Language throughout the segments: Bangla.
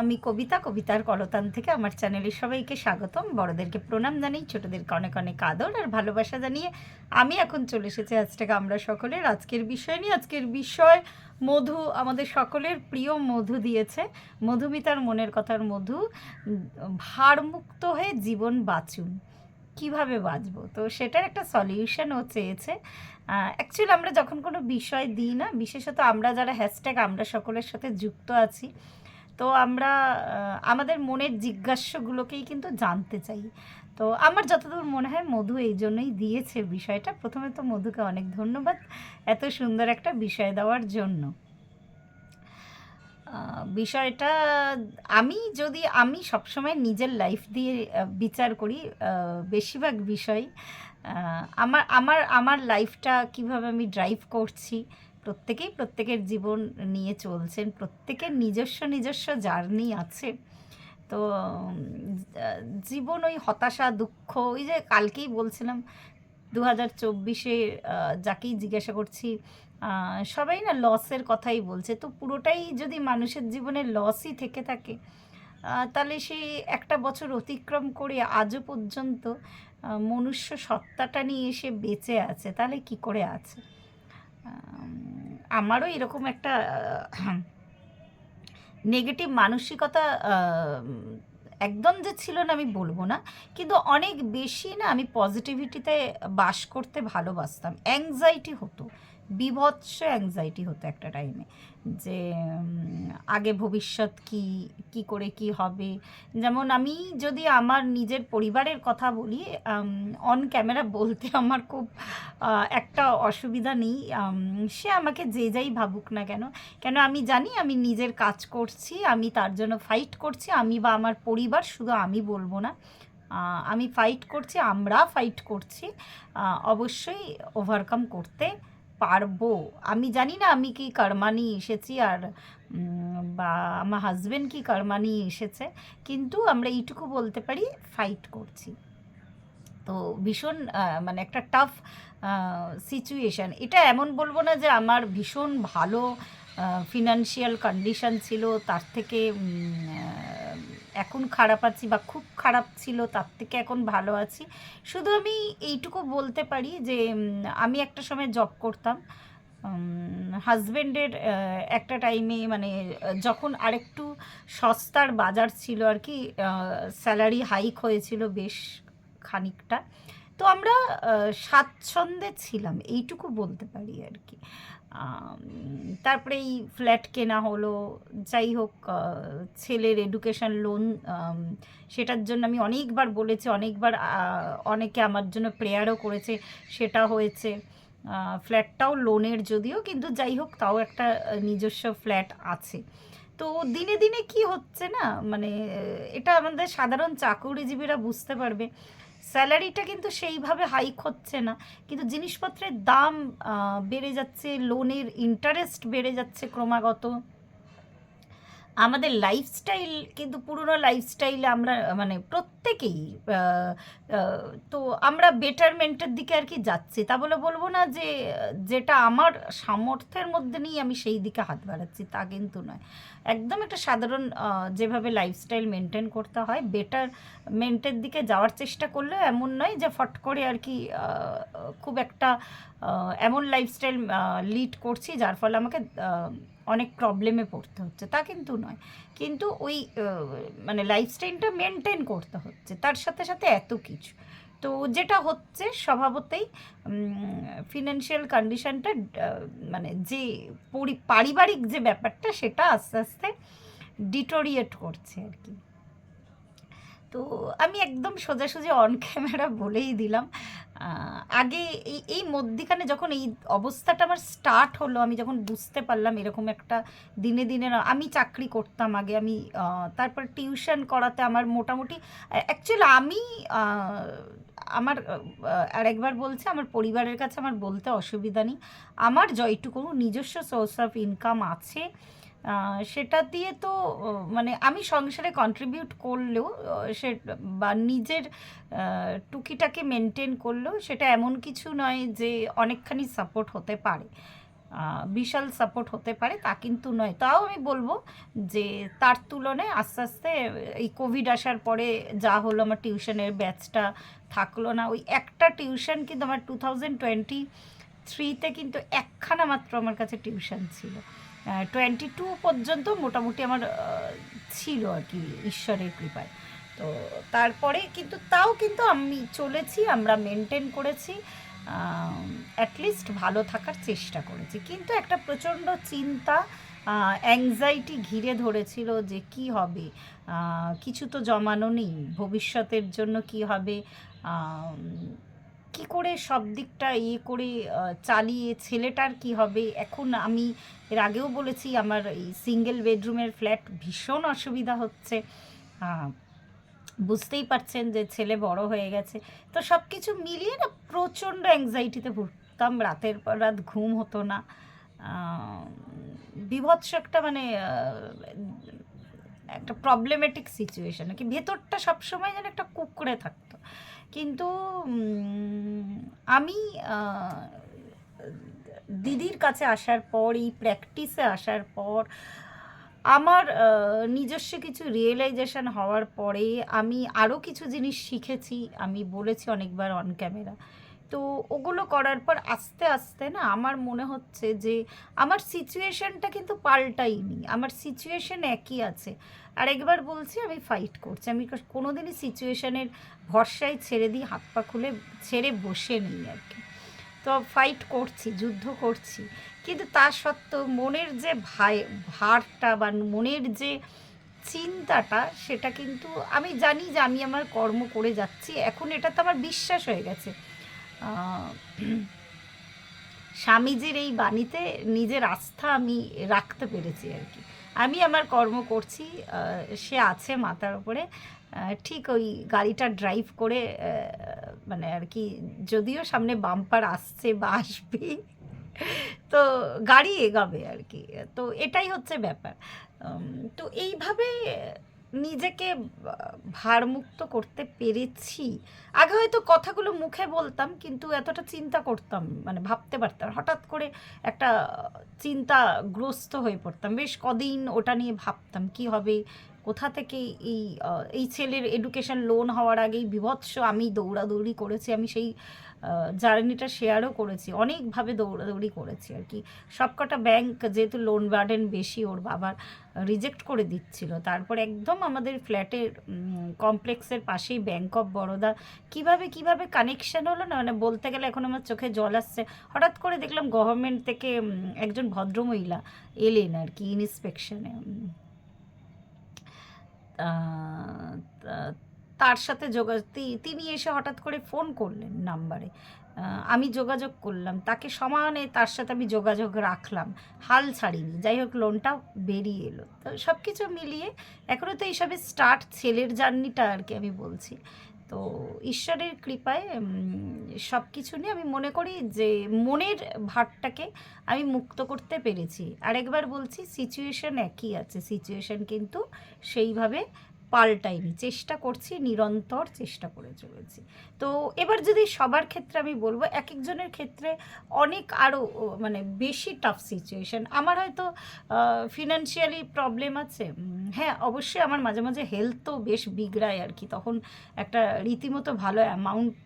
আমি কবিতা, কবিতার কলতান থেকে আমার চ্যানেলে সবাইকে স্বাগতম। বড়দেরকে প্রণাম জানাই, ছোটদেরকে অনেক অনেক আদর আর ভালোবাসা জানিয়ে আমি এখন চলে এসেছি আজ থেকে আমরা সকলের আজকের বিষয় নিয়ে। আজকের বিষয়, মধু আমাদের সকলের প্রিয় মধু দিয়েছে। মধুমিতার মনের কথার মধু ভারমুক্ত হয়ে জীবন বাঁচুন। কীভাবে বাঁচবো? তো সেটার একটা সলিউশনও চেয়েছে। অ্যাকচুয়ালি আমরা যখন কোনো বিষয় দিই না, বিশেষত আমরা যারা হ্যাশট্যাগ আমরা সকলের সাথে যুক্ত আছি তো আমরা আমাদের মনের জিজ্ঞাসাগুলোকেই কিন্তু জানতে চাই। তো আমার যতদূর মনে হয় মধু এই জন্যই দিয়েছে বিষয়টা। প্রথমে তো মধুকে অনেক ধন্যবাদ এত সুন্দর একটা বিষয় দেওয়ার জন্য। বিষয়টা আমি যদি, আমি সবসময় নিজের লাইফ দিয়ে বিচার করি বেশিরভাগ বিষয় আমার আমার আমার লাইফটা কীভাবে আমি ড্রাইভ করছি প্রত্যেকেই প্রত্যেকের জীবন নিয়ে চলছেন, প্রত্যেকের নিজস্ব নিজস্ব জার্নি আছে। তো জীবন ওই হতাশা, দুঃখ, ওই যে কালকেই বলছিলাম দু হাজার চব্বিশে যাকেই জিজ্ঞাসা করছি সবাই না লসের কথাই বলছে। তো পুরোটাই যদি মানুষের জীবনে লসই থেকে থাকে তাহলে সেই একটা বছর অতিক্রম করে আজও পর্যন্ত মনুষ্য সত্তাটা নিয়ে এসে বেঁচে আছে, তাহলে কি করে আছে? আমারও এরকম একটা নেগেটিভ মানসিকতা একদম যে ছিল না আমি বলব না, কিন্তু অনেক বেশি না আমি পজিটিভিটিতে বাস করতে ভালোবাসতাম। অ্যাংজাইটি হতো। বিভৎস অ্যাংজাইটি হতো একটা টাইমে যে আগে ভবিষ্যৎ কি কি করে কি হবে? যেমন আমি যদি আমার নিজের পরিবারের কথা বলি অন ক্যামেরা বলতে আমার খুব একটা অসুবিধা নেই। সে আমাকে যে যাই ভাবুক না কেন। কেন আমি জানি আমি নিজের কাজ করছি, আমি তার জন্য ফাইট করছি, আমি বা আমার পরিবার শুধু আমি বলব না। আমি ফাইট করছি আমরা ফাইট করছি। অবশ্যই ওভারকাম করতে পারব। আমি জানি না আমি কি কর্মা নিয়ে এসেছি আর বা আমার হাজবেন্ড কি কর্মা নিয়ে এসেছে, কিন্তু আমরা এইটুকু বলতে পারি ফাইট করছি। তো ভীষণ মানে একটা টাফ সিচুয়েশান এটা এমন বলব না যে আমার ভীষণ ভালো ফিনান্সিয়াল কন্ডিশন ছিল, তার থেকে এখন খারাপ আছি বা খুব খারাপ ছিল, তার থেকে এখন ভালো আছি। শুধু আমি এইটুকু বলতে পারি যে আমি একটা সময় জব করতাম। হাজব্যান্ডের একটা টাইমে মানে যখন আরেকটু সস্তার বাজার ছিল আর কি স্যালারি হাইক হয়েছিল বেশ খানিকটা। তো আমরা স্বাচ্ছন্দ্যে ছিলাম, এইটুকু বলতে পারি আর কি। তারপরে এই ফ্ল্যাট কেনা হলো যাই হোক ছেলের এডুকেশন লোন সেটার জন্য আমি অনেকবার বলেছি, অনেকবার অনেকে আমার জন্য প্রেয়ারও করেছে, সেটা হয়েছে। ফ্ল্যাটটাও লোনের যদিও, কিন্তু যাই হোক তাও একটা নিজস্ব ফ্ল্যাট আছে। তো দিনে দিনে কি হচ্ছে না? মানে এটা আমাদের সাধারণ চাকুরিজীবীরা বুঝতে পারবে। স্যালারিটা কিন্তু সেইভাবে হাইক হচ্ছে না। কিন্তু জিনিসপত্রের দাম বেড়ে যাচ্ছে লোনের ইন্টারেস্ট বেড়ে যাচ্ছে ক্রমাগত। আমাদের লাইফস্টাইল কিন্তু পুরনো লাইফস্টাইলে আমরা মানে প্রত্যেকেই তো আমরা বেটারমেন্টের দিকে আর কি যাচ্ছি। তা বলে বলব না যে, যেটা আমার সামর্থ্যের মধ্যে নেই আমি সেই দিকে হাত বাড়াচ্ছি, তা কিন্তু নয়। একদম একটা সাধারণ যেভাবে লাইফস্টাইল মেনটেন করতে হয় বেটারমেন্টের দিকে যাওয়ার চেষ্টা করলে এমন নয় যে ফট করে আর কি খুব একটা এমন লাইফস্টাইল লিড করছি যার ফলে আমাকে অনেক প্রবলেমে পড়তে হচ্ছে, তা কিন্তু নয়। কিন্তু ওই মানে লাইফস্টাইলটা মেনটেন করতে হচ্ছে, তার সাথে সাথে এত কিছু। তো যেটা হচ্ছে স্বভাবতেই ফিনান্সিয়াল কন্ডিশানটা মানে যে পরি- পারিবারিক যে ব্যাপারটা, সেটা আস্তে আস্তে ডিটোরিয়েট করছে আর কি। তো আমি একদম সোজাসুজি অন ক্যামেরা বলেই দিলাম। আগে এই এই মধ্যিখানে যখন এই অবস্থাটা আমার স্টার্ট হলো, আমি যখন বুঝতে পারলাম এরকম একটা দিনে দিনে আমি চাকরি করতাম আগে, আমি তারপর টিউশন করাতে আমার মোটামুটি অ্যাকচুয়ালি আমি আমার আরেকবার বলছি, আমার পরিবারের কাছে আমার বলতে অসুবিধা নেই। আমার যতটুকু নিজস্ব সোর্স অফ ইনকাম আছে সেটা দিয়ে তো মানে আমি সংসারে কন্ট্রিবিউট করলেও সে, বা নিজের টুকিটাকে মেনটেন করলেও সেটা এমন কিছু নয় যে অনেকখানি সাপোর্ট হতে পারে। বিশাল সাপোর্ট হতে পারে, তা কিন্তু নয়। তাও আমি বলব যে তার তুলনায় আস্তে আস্তে এই কোভিড আসার পরে যা হলো আমার টিউশনের ব্যাচটা থাকল না। ওই একটা টিউশন কিন্তু আমার টু থাউজেন্ড টোয়েন্টি থ্রিতে কিন্তু একখানা মাত্র আমার কাছে টিউশন ছিল। টোয়েন্টি টু পর্যন্ত মোটামুটি আমার ছিল আর কি ঈশ্বরের কৃপায়। তো তারপরে কিন্তু, তাও কিন্তু আমি চলেছি, আমরা মেনটেন করেছি অ্যাটলিস্ট ভালো থাকার চেষ্টা করেছি। কিন্তু একটা প্রচণ্ড চিন্তা অ্যাংজাইটি ঘিরে ধরেছিল যে কি হবে? কিছু তো জমানো নেই, ভবিষ্যতের জন্য কি হবে? কি করে সব দিকটা ইয়ে করে চালিয়ে ছেলেটার কি হবে? এখন আমি এর আগেও বলেছি, আমার এই সিঙ্গেল বেডরুমের ফ্ল্যাট ভীষণ অসুবিধা হচ্ছে। বুঝতেই পারছেন যে ছেলে বড় হয়ে গেছে। তো সব কিছু মিলিয়ে না প্রচণ্ড অ্যাংজাইটিতে ভুগতাম, রাতের পর রাত ঘুম হতো না। বিভৎস একটা মানে একটা প্রবলেমেটিক সিচুয়েশন কি ভেতরটা সবসময় যেন একটা কুকড়ে থাকতো। কিন্তু আমি দিদির কাছে আসার পর, এই প্র্যাকটিসে আসার পর, আমার নিজস্ব কিছু রিয়েলাইজেশন হওয়ার পরে আমি আরও কিছু জিনিস শিখেছি। আমি বলেছি অনেকবার অন ক্যামেরা তো ওগুলো করার পর আস্তে আস্তে না আমার মনে হচ্ছে যে আমার সিচুয়েশনটা কিন্তু পাল্টাইনি। আমার সিচুয়েশন একই আছে। আর একবার বলছি, আমি ফাইট করছি। আমি কোনোদিনই সিচুয়েশনের ভরসায় ছেড়ে দিই হাত পা খুলে ছেড়ে বসে নিই আর কি। তো ফাইট করছি, যুদ্ধ করছি। কিন্তু তা সত্ত্বেও মনের যে ভাই, ভারটা বা মনের যে চিন্তাটা, সেটা কিন্তু আমি জানি যে আমি আমার কর্ম করে যাচ্ছি। এখন এটা তো আমার বিশ্বাস হয়ে গেছে। স্বামীজির এই বাণীতে নিজের আস্থা আমি রাখতে পেরেছি আর কি। আমি আমার কর্ম করছি সে আছে মাথার উপরে ঠিক ওই গাড়িটা ড্রাইভ করে মানে আর কি, যদিও সামনে বাম্পার আসছে বা আসবে, তো গাড়ি এগাবে আর কি। তো এটাই হচ্ছে ব্যাপার। তো এইভাবে নিজেকে ভারমুক্ত করতে পেরেছি। আগে হয়তো কথাগুলো মুখে বলতাম, কিন্তু এতটা চিন্তা করতাম মানে ভাবতে পারতাম। হঠাৎ করে একটা চিন্তাগ্রস্ত হয়ে পড়তাম। বেশ কদিন ওটা নিয়ে ভাবতাম, কি হবে? কোথা থেকে এই এই ছেলের এডুকেশন লোন হওয়ার আগেই বিভৎস আমি দৌড়াদৌড়ি করেছি, আমি সেই জার্নিটা শেয়ারও করেছি, অনেকভাবে দৌড়াদৌড়ি করেছি আর কি। সবকটা ব্যাংক যেহেতু লোন বার্ডেন বেশি, ওর বাবার রিজেক্ট করে দিচ্ছিল। তারপর একদম আমাদের ফ্ল্যাটের কমপ্লেক্সের পাশেই ব্যাংক অফ বরোদা কীভাবে কীভাবে কানেকশান হলো না? মানে বলতে গেলে এখন আমার চোখে জল আসছে। হঠাৎ করে দেখলাম গভর্নমেন্ট থেকে একজন ভদ্রমহিলা এলেন আর কি ইন্সপেকশনে তার সাথে যোগাযোগ তিনি এসে হঠাৎ করে ফোন করলেন নাম্বারে আমি যোগাযোগ করলাম, তাকে সমানে তার সাথে আমি যোগাযোগ রাখলাম, হাল ছাড়িনি। যাই হোক লোনটা বেরিয়ে এলো। তো সব কিছু মিলিয়ে এখনও তো এইসবে স্টার্ট ছেলের জার্নিটা আর কি আমি বলছি। তো ঈশ্বরের কৃপায় সব কিছু নিয়ে আমি মনে করি যে মনের ভারটাকে আমি মুক্ত করতে পেরেছি। আরেকবার বলছি সিচুয়েশন একই আছে। সিচুয়েশন কিন্তু সেইভাবে পাল্টাইনি। চেষ্টা করছি, নিরন্তর চেষ্টা করে চলেছি। তো এবার যদি সবার ক্ষেত্রে আমি বলব এক একজনের ক্ষেত্রে অনেক আরও মানে বেশি টাফ সিচুয়েশন আমার হয়তো ফিনান্সিয়ালি প্রবলেম আছে। হ্যাঁ অবশ্যই আমার মাঝে মাঝে হেলথও বেশ বিগড়ায় আর কি। তখন একটা রীতিমতো ভালো অ্যামাউন্ট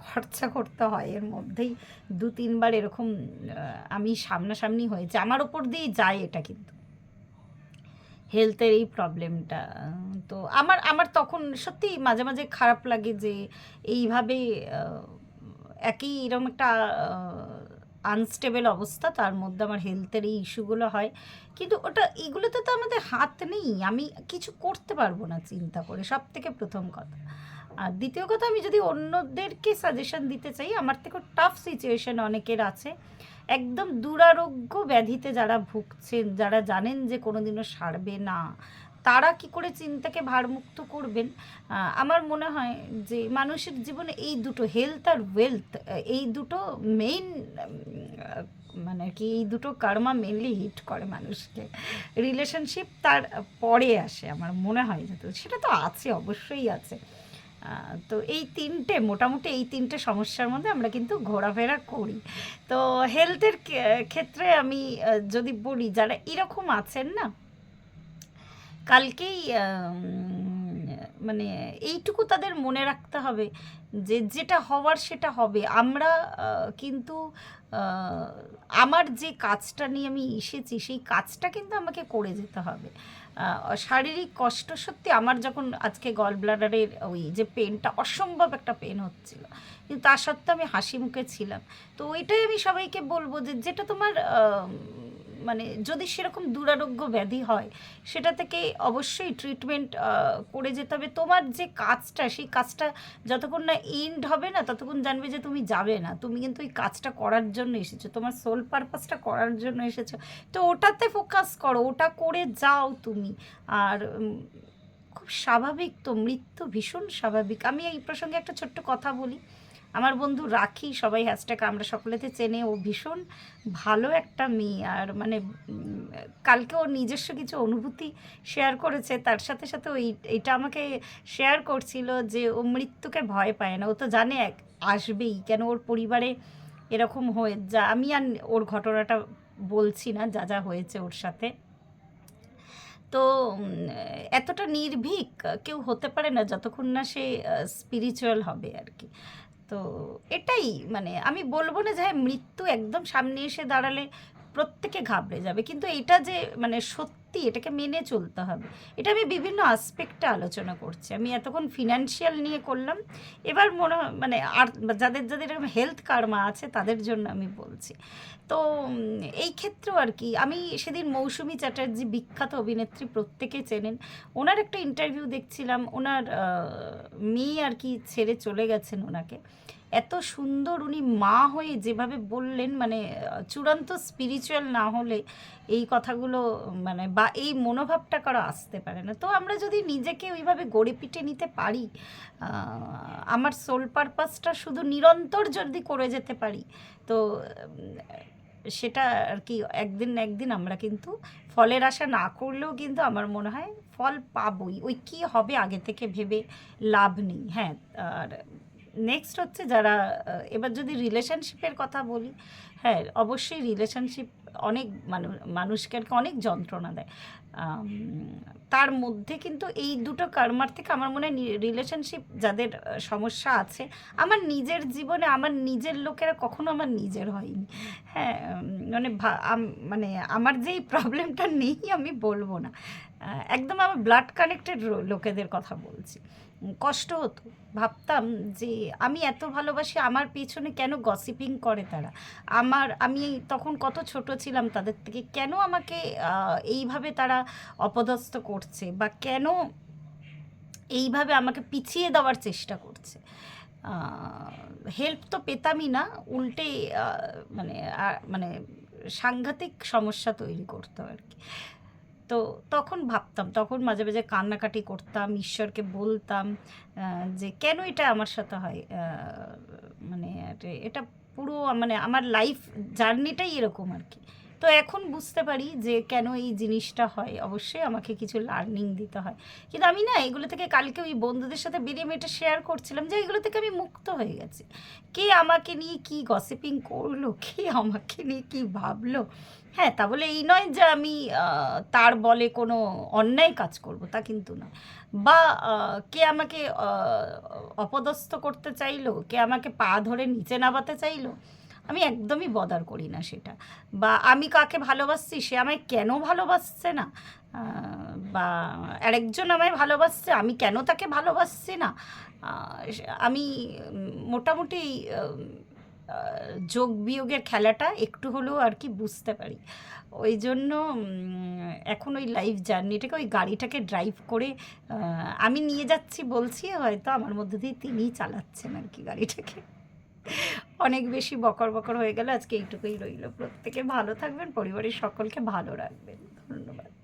খরচা করতে হয়। এর মধ্যেই দু তিনবার এরকম আমি সামনাসামনি হয়েছে। আমার ওপর দিয়েই যায় এটা কিন্তু। হেলথের এই প্রবলেমটা তো আমার আমার তখন সত্যি মাঝে মাঝে খারাপ লাগে যে এইভাবে একই এরকম একটা আনস্টেবল অবস্থা, তার মধ্যে আমার হেলথের এই ইস্যুগুলো হয়। কিন্তু ওটা, এগুলোতে তো আমাদের হাত নেই। আমি কিছু করতে পারব না চিন্তা করে সব থেকে প্রথম কথা। আর দ্বিতীয় কথা, আমি যদি অন্যদেরকে সাজেশন দিতে চাই, আমার থেকে টাফ সিচুয়েশন অনেকের আছে। একদম দুরারোগ্য ব্যাধিতে যারা ভুগছেন, যারা জানেন যে কোনোদিনও সারবে না, তারা কি করে চিন্তাকে ভারমুক্ত করবেন? আমার মনে হয় যে মানুষের জীবনে এই দুটো হেলথ আর ওয়েলথ এই দুটো মেইন মানে কি এই দুটো কার্মা মেনলি হিট করে মানুষকে। রিলেশনশিপ তার পরে আসে আমার মনে হয় যত সেটা তো আছে, অবশ্যই আছে। তো এই তিনটে, মোটামুটি এই তিনটে সমস্যার মধ্যে আমরা কিন্তু ঘোরাফেরা করি। তো হেলথের ক্ষেত্রে আমি যদি বলি যারা এরকম আছেন না, কালকেই মানে এইটুকু তাদের মনে রাখতে হবে যে যেটা হওয়ার সেটা হবে। আমরা কিন্তু আমার যে কাজটা নিয়ে আমি এসেছি, সেই কাজটা কিন্তু আমাকে করে যেতে হবে। শারীরিক কষ্ট সত্যি আমার যখন আজকে গল ব্লাডারের ওই যে পেনটা অসম্ভব একটা পেন হচ্ছিল, কিন্তু তা সত্ত্বেও আমি হাসি মুখে ছিলাম। তো ওইটাই আমি সবাইকে বলব যে যেটা তোমার মানে যদি সেরকম দুরারোগ্য ব্যাধি হয়, সেটা থেকে অবশ্যই ট্রিটমেন্ট করে যেতে হবে। তোমার যে কাজটা, সেই কাজটা যতক্ষণ না এন্ড হবে না, ততক্ষণ জানবে যে তুমি যাবে না। তুমি কিন্তু ওই কাজটা করার জন্য এসেছ, তোমার সোল পারপাসটা করার জন্য এসেছ। তো ওটাতে ফোকাস করো, ওটা করে যাও তুমি। আর খুব স্বাভাবিক তো, মৃত্যু ভীষণ স্বাভাবিক। আমি এই প্রসঙ্গে একটা ছোট্ট কথা বলি। আমার বন্ধু রাখি, সবাই হ্যাশট্যাগ আমরা সকলেতে চেনে। ও ভীষণ ভালো একটা মেয়ে আর মানে কালকে ওর নিজস্ব কিছু অনুভূতি শেয়ার করেছে। তার সাথে সাথে ওই, এটা আমাকে শেয়ার করছিল যে ও মৃত্যুকে ভয় পায় না। ও তো জানে এক, আসবেই। কেন ওর পরিবারে এরকম হয়ে, যা, আমি আর ওর ঘটনাটা বলছি না, যা যা হয়েছে ওর সাথে। তো এতটা নির্ভীক কেউ হতে পারে না, যতক্ষণ না সে স্পিরিচুয়াল হবে আর কি। তো এটাই মানে আমি বলব না যে হ্যাঁ মৃত্যু একদম সামনে এসে দাঁড়ালে প্রত্যেকে ঘাবড়ে যাবে। কিন্তু এটা যে মানে সত্যি এটাকে মেনে চলতে হবে। এটা আমি বিভিন্ন আসপেক্টে আলোচনা করছি। আমি এতক্ষণ ফিনান্সিয়াল নিয়ে করলাম। এবার মনে মানে আর যাদের যাদের এরকম হেলথ কার্মা আছে, তাদের জন্য আমি বলছি। তো এই ক্ষেত্রেও আর কি, আমি সেদিন মৌসুমি চ্যাটার্জি বিখ্যাত অভিনেত্রী প্রত্যেকে চেনেন। ওনার একটা ইন্টারভিউ দেখছিলাম। ওনার মেয়ে আর কি ছেড়ে চলে গেছেন ওনাকে। এত সুন্দর উনি মা হয়ে যেভাবে বললেন মানে চূড়ান্ত স্পিরিচুয়াল না হলে এই কথাগুলো মানে বা এই মনোভাবটা কারও আসতে পারে না। তো আমরা যদি নিজেকে ওইভাবে গড়ে পিটে নিতে পারি আমার সোল পারপাসটা শুধু নিরন্তর যদি করে যেতে পারি, তো সেটা আর কি একদিন না একদিন আমরা কিন্তু ফলের আশা না করলেও কিন্তু আমার মনে হয় ফল পাবই। ওই কি হবে আগে থেকে ভেবে লাভ নেই হ্যাঁ আর নেক্সট হচ্ছে যারা এবার যদি রিলেশনশিপের কথা বলি হ্যাঁ অবশ্যই রিলেশনশিপ অনেক মানুষ মানুষকে আর কি অনেক যন্ত্রণা দেয়। তার মধ্যে কিন্তু এই দুটো কার্মার থেকে আমার মনে হয় রিলেশনশিপ যাদের সমস্যা আছে, আমার নিজের জীবনে আমার নিজের লোকেরা কখনো আমার নিজের হয়নি। হ্যাঁ মানে মানে আমার যেই প্রবলেমটা নেই আমি বলব না। একদম আমার ব্লাড কানেক্টেড লোকেদের কথা বলছি। কষ্ট হতো। ভাবতাম যে আমি এত ভালোবাসি, আমার পিছনে কেন গসিপিং করে তারা? আমার, আমি তখন কত ছোট ছিলাম, তাদের থেকে কেন আমাকে এইভাবে তারা অপদস্থ করছে বা কেন এইভাবে আমাকে পিছিয়ে দেওয়ার চেষ্টা করছে? হেল্প তো পেতামই না, উল্টে মানে মানে সাংঘাতিক সমস্যা তৈরি করতো আর কি। তো তখন ভাবতাম, তখন মাঝে মাঝে কান্নাকাটি করতাম, ঈশ্বরকে বলতাম যে কেন এটা আমার সাথে হয়? মানে এটা- পুরো মানে আমার লাইফ জার্নিটাই এরকম আর কি। তো এখন বুঝতে পারি যে কেন এই জিনিসটা হয়। অবশ্যই আমাকে কিছু লার্নিং দিতে হয়। কিন্তু আমি না এগুলো থেকে কালকে ওই বন্ধুদের সাথে বেরিয়ে আমি এটা শেয়ার করছিলাম যে এগুলো থেকে আমি মুক্ত হয়ে গেছি। কে আমাকে নিয়ে কি গসিপিং করল? কে আমাকে নিয়ে কি ভাবলো? হ্যাঁ তা বলে এই নয় যে আমি তার বলে কোনো অন্যায় কাজ করব তা কিন্তু না বা কে আমাকে অপদস্থ করতে চাইলো? কে আমাকে পা ধরে নিচে নামাতে চাইলো? আমি একদমই বদার করি না সেটা। বা আমি কাকে ভালোবাসছি, সে আমায় কেন ভালোবাসছে না? বা আরেকজন আমায় ভালোবাসছে, আমি কেন তাকে ভালোবাসছি না? আমি মোটামুটি যোগ বিয়োগের খেলাটা একটু হলেও আর কি বুঝতে পারি। ওই জন্য এখন ওই লাইফ জার্নিটাকে ওই গাড়িটাকে ড্রাইভ করে আমি নিয়ে যাচ্ছি বলছি, হয়তো আমার মধ্যে দিয়ে তিনিই চালাচ্ছেন আর কি গাড়িটাকে। অনেক বেশি বকর বকর হয়ে গেল। আজকে এইটুকুই রইল। প্রত্যেকে ভালো থাকবেন, পরিবারের সকলকে ভালো রাখবেন। ধন্যবাদ।